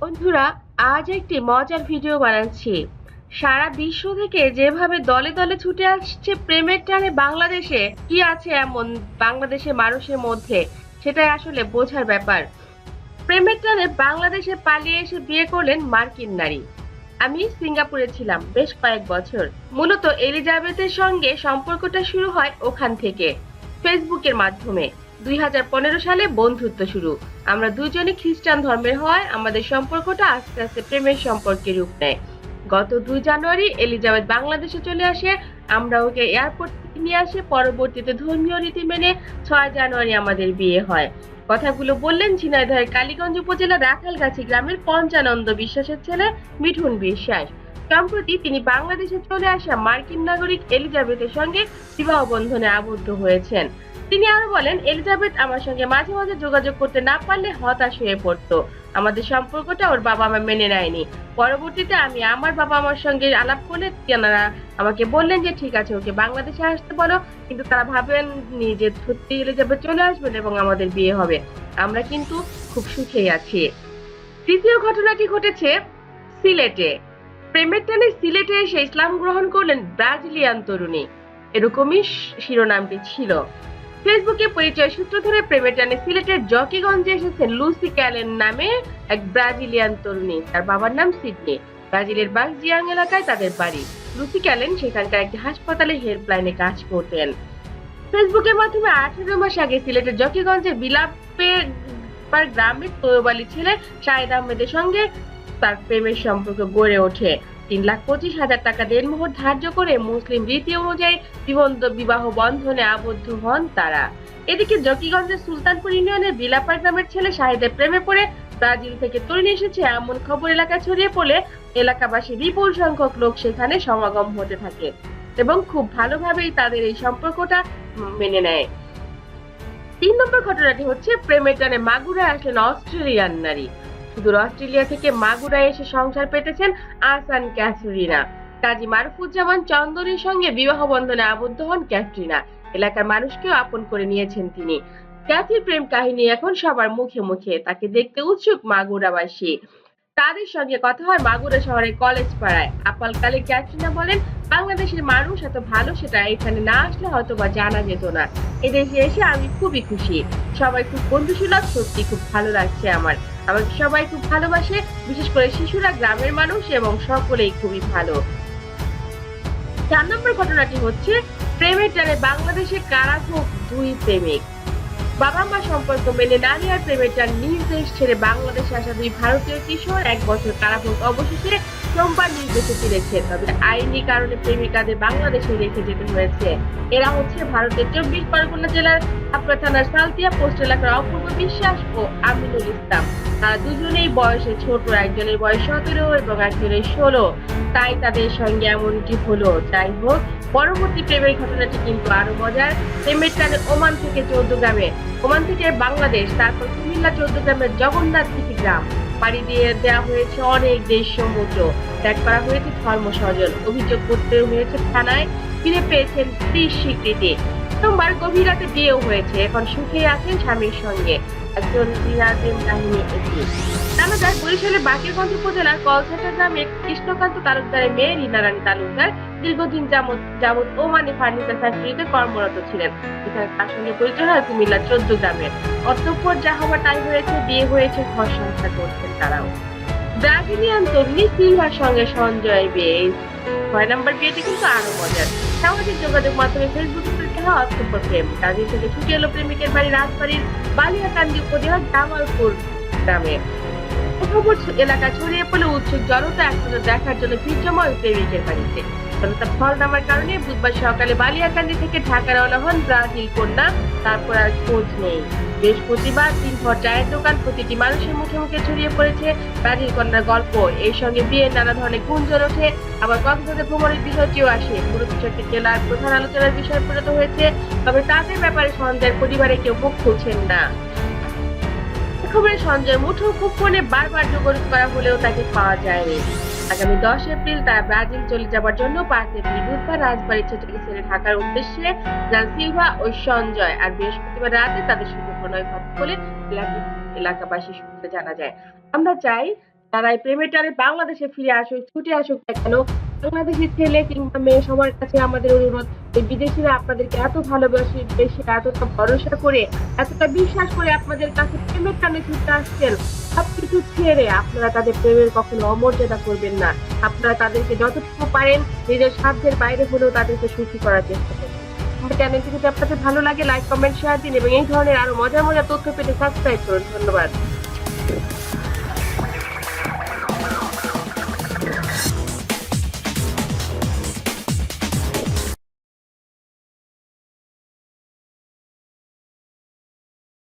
বন্ধুরা, আজ একটি মজার ভিডিও বানাচ্ছি। সারা বিশ্ব থেকে যেভাবে দলে দলে ছুটে আসছে প্রেমের টানে বাংলাদেশে, কি আছে এমন বাংলাদেশের মানুষের মধ্যে, সেটাই আসলে বোঝার ব্যাপার। প্রেমের টানে বাংলাদেশে পালিয়ে এসে বিয়ে করলেন মার্কিন নারী। আমি সিঙ্গাপুরে ছিলাম বেশ কয়েক বছর। মূলত এলিজাবেথের সঙ্গে সম্পর্কটা শুরু হয় ওখান থেকে, ফেসবুকের মাধ্যমে। দুই হাজার পনেরো সালে বন্ধুত্ব শুরু। আমরা দুজনে খ্রিস্টান ধর্মের হয় আমাদের সম্পর্কটা আস্তে আস্তে প্রেমের সম্পর্কে রূপ নেয়। গত দুই জানুয়ারি এলিজাবেথ বাংলাদেশে চলে আসে। আমরা ওকে এয়ারপোর্ট নিয়ে আসে। পরবর্তীতে ধর্মীয় রীতি মেনে ছয় জানুয়ারি আমাদের বিয়ে হয়। কথাগুলো বললেন ঝিনাইদহের কালীগঞ্জ উপজেলার রাখালগাছি গ্রামের পঞ্চানন্দ বিশ্বাসের ছেলে মিঠুন বিশ্বাস। সম্প্রতি তিনি বাংলাদেশে চলে আসা মার্কিন নাগরিক এলিজাবেথের সঙ্গে বিবাহ বন্ধনে আবদ্ধ হয়েছেন। তিনি আরও বলেন, এলিজাবেথ আমার সঙ্গে মাঝে মাঝে যোগাযোগ করতে না পারলে হতাশ হয়ে পড়তো। আমাদের সম্পর্কটা ওর বাবা মা মেনে নেয়নি। পরবর্তীতে আমি আমার বাবা আমার সঙ্গে আলাপ করলে তেনারা আমাকে বললেন যে, ঠিক আছে, ওকে বাংলাদেশে আসতে বলো। কিন্তু তারা ভাবেননি যে, সত্যি এলিজাবেথ চলে আসবেন এবং আমাদের বিয়ে হবে। আমরা কিন্তু খুব সুখেই আছি। তৃতীয় ঘটনাটি ঘটেছে সিলেটে। প্রেমের টানে সিলেটে এসে ইসলাম গ্রহণ করলেন ব্রাজিলিয়ান তরুণী। এরকমই শিরোনামটি ছিল। ফেসবুকে পরিচয় সূত্র ধরে প্রেমের টানে সিলেটের জকিগঞ্জে এসেছেন লুসি ক্যালেন নামে এক ব্রাজিলিয়ান তরুণী। তার বাবার নাম সিডনি। ব্রাজিলের বাগজিয়াং এলাকায় তাদের বাড়ি। লুসি ক্যালেন সেখানকার একটি হাসপাতালে হেল্পলাইনে কাজ করতেন। ফেসবুকের মাধ্যমে আঠেরো মাস আগে সিলেটের জকিগঞ্জে বিলাপের গ্রামের তৈবালি ছেলে শাহেদ আহমেদের সঙ্গে তার প্রেমের সম্পর্ক গড়ে ওঠে। তিন লাখ পঁচিশ হাজার টাকা দেনমোহর ধার্য করে মুসলিম রীতি অনুযায়ী বিবন্ধ বিবাহ বন্ধনে আবদ্ধ হন তারা। এদিকে জকিগঞ্জের সুলতানপুর ইউনিয়নের বিলাপার গ্রামের ছেলে শাহেদের প্রেমে পড়ে ব্রাজিল থেকে তরুণ এসেছে এমন খবর এলাকা ছড়িয়ে পড়লে এলাকাবাসী বিপুল সংখ্যক লোক সেখানে সমাগম হতে থাকে এবং খুব ভালোভাবেই তাদের এই সম্পর্কটা মেনে নেয়। তিন নম্বর ঘটনাটি হচ্ছে প্রেমের টানে মাগুরায় আসলেন অস্ট্রেলিয়ান নারী। সুদূর অস্ট্রেলিয়া থেকে মাগুরায় এসে সংসার পেতেছেন আসান ক্যাসরিনা কাজী মারুফুজ্জামান চন্দনের সঙ্গে বিবাহ বন্ধনে আবদ্ধ হন ক্যাটরিনা এলাকার মানুষকেও আপন করে নিয়েছেন তিনি। ক্যাথির প্রেম কাহিনী এখন সবার মুখে মুখে। তাকে দেখতে উৎসুক মাগুরাবাসী। তাদের সঙ্গে কথা হয় মাগুরা শহরের কলেজ পাড়ায়। আপালকালে ক্যাটরিনা বলেন, বাংলাদেশের মানুষ এত ভালো সেটা এখানে না আসলে হয়তো বা জানা যেত না। এদেশে এসে আমি খুবই খুশি। সবাই খুব বন্ধুসুলভ, সত্যি খুব ভালো লাগছে আমার। আমাকে সবাই খুব ভালোবাসে, বিশেষ করে শিশুরা, গ্রামের মানুষ এবং সকলেই খুবই ভালো। চার নম্বর ঘটনাটি হচ্ছে, প্রেমের টানে বাংলাদেশে কারাভোগ দুই প্রেমিক? বাবা মা সম্পর্ক মেনে না নেওয়ার প্রেমের টান নিজ দেশ ছেড়ে বাংলাদেশে আসা দুই ভারতীয় কিশোর এক বছর কারাভোগ অবশেষে সোমবার নিজ দেশে ফিরেছে। তবে আইনি কারণে প্রেমিকাদের বাংলাদেশে রেখে যেতে হয়েছে। এরা হচ্ছে ভারতের চব্বিশ পরগনা জেলার হাপড়া থানার সালতিয়া পোস্ট এলাকার অপূর্ব বিশ্বাস ও আমিনুল ইসলাম। তারা দুজনেই বয়সে ছোট, একজনের বয়স সতেরো এবং একজনের ষোলো। তাই তাদের সঙ্গে এমনটি হলো। যাই হোক, পরবর্তী প্রেমের ঘটনাটি কিন্তু আরও মজার। প্রেমের টানে ওমান থেকে চৌদ্দ গ্রামে। ওমান থেকে বাংলাদেশ, তারপর কুমিল্লা চৌদ্দ গ্রামের জগন্নাথ দিঘি গ্রাম। পাড়ি দিয়ে দেওয়া হয়েছে অনেক দেশ সমুদ্র। ত্যাগ করা হয়েছে ধর্ম স্বজন অভিযোগ করতে হয়েছে থানায়। ফিরে পেয়েছেন স্ত্রীর স্বীকৃতি। সোমবার গভীর রাতে বিয়েও হয়েছে। এখন সুখে আছেন স্বামীর সঙ্গে। একজন দিনাজেম কাহিনী এটি বরিশালের বাকেরগঞ্জ উপজেলার কলসাটা গ্রামে কৃষ্ণকান্ত তালুকদারের মেয়ে রীনা রানী তালুকদার দীর্ঘদিন যাবৎ যাবৎ ওমানে ফার্নিচার ফ্যাক্টরিতে কর্মরত ছিলেন। এখানে তার সঙ্গে পরিচয় হয় কুমিল্লার চোদ্দ গ্রামের। অতঃপর যা হওয়া তাই হয়েছে, বিয়ে হয়েছে, ঘর সংসার করছেন তারাও। ব্রাজিলিয়ান তরুণী সিলভার সঙ্গে সঞ্জয়ের বিয়ে ছয় নম্বর বিয়েটি কিন্তু আরও মজার। সামাজিক যোগাযোগ মাধ্যমে ফেসবুকে তৈরি অত্যন্ত প্রেম। ব্রাজিল থেকে ছুটে এলো প্রেমিকের বাড়ি রাজবাড়ির বালিয়াকান্দি উপজেলার জামালপুর গ্রামে। খবর এলাকা ছড়িয়ে পড়লে উৎসুক জনতা একসাথে দেখার জন্য ভিড় জমা ওই প্রেমিকের বাড়িতে। জনতা ফল নামার কারণে বুধবার সকালে বালিয়াকান্দি থেকে ঢাকা রওনা হন ব্রাজিল, কন্যা, তারপর আর খোঁজ নেই। বৃহস্পতিবার দিনভর চায়ের দোকান প্রতিটি মানুষের মুখে মুখে ছড়িয়ে পড়েছে ব্রাজিল কন্যার গল্প। এর সঙ্গে বিয়ের নানা ধরনের গুঞ্জন ওঠে। আবার কক্সবাজার ভ্রমণের বিষয়টিও আসে। পুরো বিষয়টি জেলার প্রধান আলোচনার বিষয় পরিণত হয়েছে। তবে তাদের ব্যাপারে সঞ্জয়ের পরিবারে কেউ মুখ খুলছেন না। খবরে সঞ্জয় মুঠো ফোনে বারবার যোগাযোগ করা হলেও তাকে পাওয়া যায়নি। আগামী দশ এপ্রিল তারা ব্রাজিল চলে যাবার জন্য পাঁচ এপ্রিল বুধবার রাজবাড়ি ছেটে ছেড়ে ঢাকার উদ্দেশ্যে যান সিলভা ও সঞ্জয়। আর বৃহস্পতিবার রাতে তাদের শুভ প্রণয় ঘটে বলে এলাকা- এলাকাবাসী সূত্রে জানা যায়। আমরা চাই তারা এই প্রেমের টানে বাংলাদেশে ফিরে আসুক, ছুটে আসুক কেন বাংলাদেশি ছেলে কিংবা মেয়ে সবার কাছে আমাদের অনুরোধ বিদেশিরা আপনাদেরকে এত ভালোবাসে বেশি এতটা ভরসা করে, এতটা বিশ্বাস করে আপনাদের কাছে প্রেমের টানে ছুটে আসছেন, সবকিছু ছেড়ে আপনারা তাদের প্রেমের কখনো অমর্যাদা করবেন না। আপনারা তাদেরকে যতটুকু পারেন নিজের সাধ্যের বাইরে হলেও তাদেরকে সুখী করার চেষ্টা করবেন চ্যানেলটি যদি আপনাদের ভালো লাগে লাইক কমেন্ট শেয়ার দিন এবং এই ধরনের আরও মজার মজার তথ্য পেতে সাবস্ক্রাইব করুন। ধন্যবাদ।